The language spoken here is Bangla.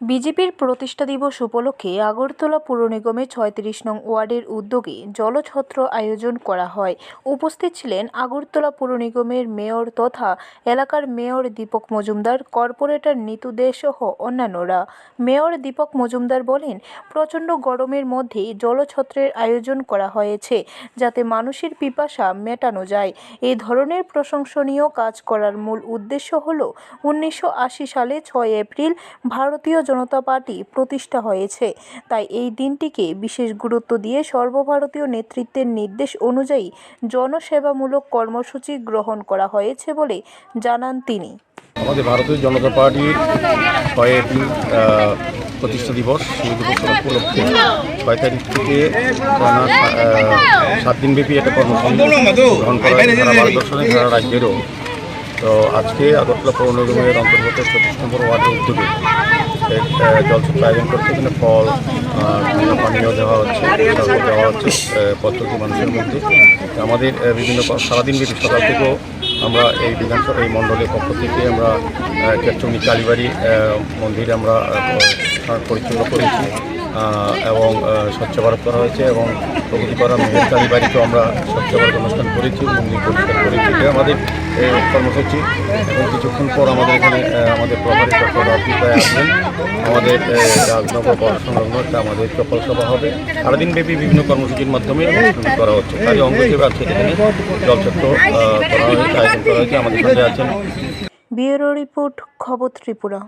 বিজেপির প্রতিষ্ঠা দিবস উপলক্ষে আগরতলা পুর নিগমের ছয়ত্রিশ নং ওয়ার্ডের উদ্যোগে জলছত্র আয়োজন করা হয়। উপস্থিত ছিলেন আগরতলা পুর নিগমের মেয়র তথা এলাকার মেয়র দীপক মজুমদার, কর্পোরেটর নিতু দে সহ অন্যান্যরা। মেয়র দীপক মজুমদার বলেন, প্রচণ্ড গরমের মধ্যেই জলছত্রের আয়োজন করা হয়েছে, যাতে মানুষের পিপাসা মেটানো যায়। এই ধরনের প্রশংসনীয় কাজ করার মূল উদ্দেশ্য হল, উনিশশো আশি সালে ছয় এপ্রিল ভারতীয় জনতা পার্টি প্রতিষ্ঠা হয়েছে। তাই এই দিনটিকে বিশেষ গুরুত্ব দিয়ে সর্বভারতীয় নেতৃত্বের নির্দেশ অনুযায়ী জনসেবামূলক কর্মসূচি গ্রহণ করা হয়েছে বলে জানান তিনি। আমাদের ভারতীয় জনতা পার্টির ছয় প্রতিষ্ঠা দিবস সেই দিবস উপলক্ষে ছয় তারিখ থেকে সাত দিনব্যাপী একটা কর্মসূচি গ্রহণ করা হয়। সারা ভারতবর্ষে সারা রাজ্যেরও। তো আজকে আগরতলা পৌর নিগমের অন্তর্গত চব্বিশ নম্বর ওয়ার্ডের উদ্যোগে এক আহ, আয়োজন করছে এখানে ফল পানীয় দেওয়া হচ্ছে দেওয়া হচ্ছে পদ্ধতি মানুষের মধ্যে। আমাদের বিভিন্ন সারাদিন ব্যাপী সকাল থেকেও আমরা এই বিধানসভা এই মণ্ডলের পক্ষ থেকে আমরা কেরচুনি কালীবাড়ি মন্দিরে আমরা আহ, পরিচ্ছন্ন করেছি। এবং স্বচ্ছ ভারত করা হয়েছে এবং প্রগতিপাড়া মেহের কালীবাড়িতেও আমরা স্বচ্ছ ভারত অনুষ্ঠান করেছি মন্দির পরিষ্কার করেছি এটা আমাদের কর্মসূচি। এবং কিছুক্ষণ পর আমাদের এখানে আমাদের প্রভারী অফিসায় আসবেন। আমাদের রাজনগর সংলগ্ন একটা আমাদের চপল সভা হবে। সারাদিন ব্যাপী বিভিন্ন কর্মসূচির মাধ্যমে অনুষ্ঠান করা হচ্ছে। তাই অঙ্গ হিসেবে আজকে এখানে জলচক্র আহ, করা হয়েছে আয়োজন করা হয়েছে আমাদের সাথে আছেন। ব্যুরো রিপোর্ট খবর ত্রিপুরা।